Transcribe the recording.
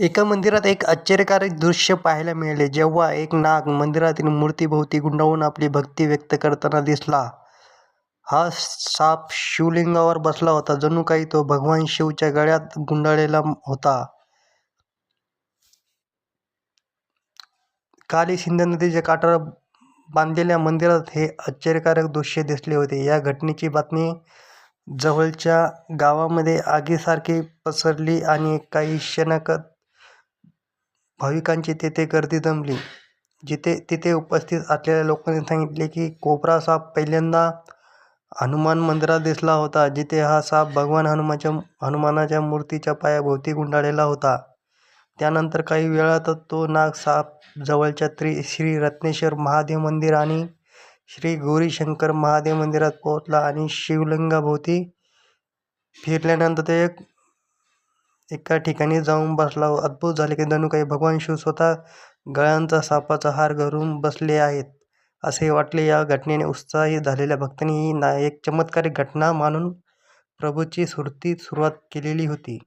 एका मंदिरात एक आश्चर्यकारक दृश्य पाहायला मिळाले. जेव्हा एक नाग मंदिरातील मूर्तीभोवती गुंडाळून आपली भक्ती व्यक्त करताना दिसला. हा साप शिवलिंगावर बसला होता. जणू काही तो भगवान शिवच्या गळ्यात गुंडाळलेला होता. काली सिंध नदीच्या काठावर बांधलेल्या मंदिरात हे आश्चर्यकारक दृश्य दिसले होते. या घटनेची बातमी जवळच्या गावामध्ये आगीसारखी पसरली आणि काही क्षणकत भाविकांची तेथे गर्दी जमली. तिथे उपस्थित असलेल्या लोकांनी सांगितले की कोपरा साप पहिल्यांदा हनुमान मंदिरात दिसला होता, जिथे हा साप भगवान हनुमानाच्या मूर्तीच्या पायाभोवती गुंडाळलेला होता. त्यानंतर काही वेळातच तो नाग साप जवळच्या श्री रत्नेश्वर महादेव मंदिर आणि श्री गौरीशंकर महादेव मंदिरात पोहोचला आणि शिवलिंगाभोवती फिरल्यानंतर ते एक एका ठिकाणी जाऊन बसला. अद्भुत झाले. की जणू काही भगवान शिव स्वतः गळ्यांचा सापाचा हार घालून बसले आहेत, असे वाटले. या घटनेने उत्साही झालेल्या भक्तांनी ही ना एक चमत्कारिक घटना मानून प्रभूची सुरती सुरुवात केलेली होती.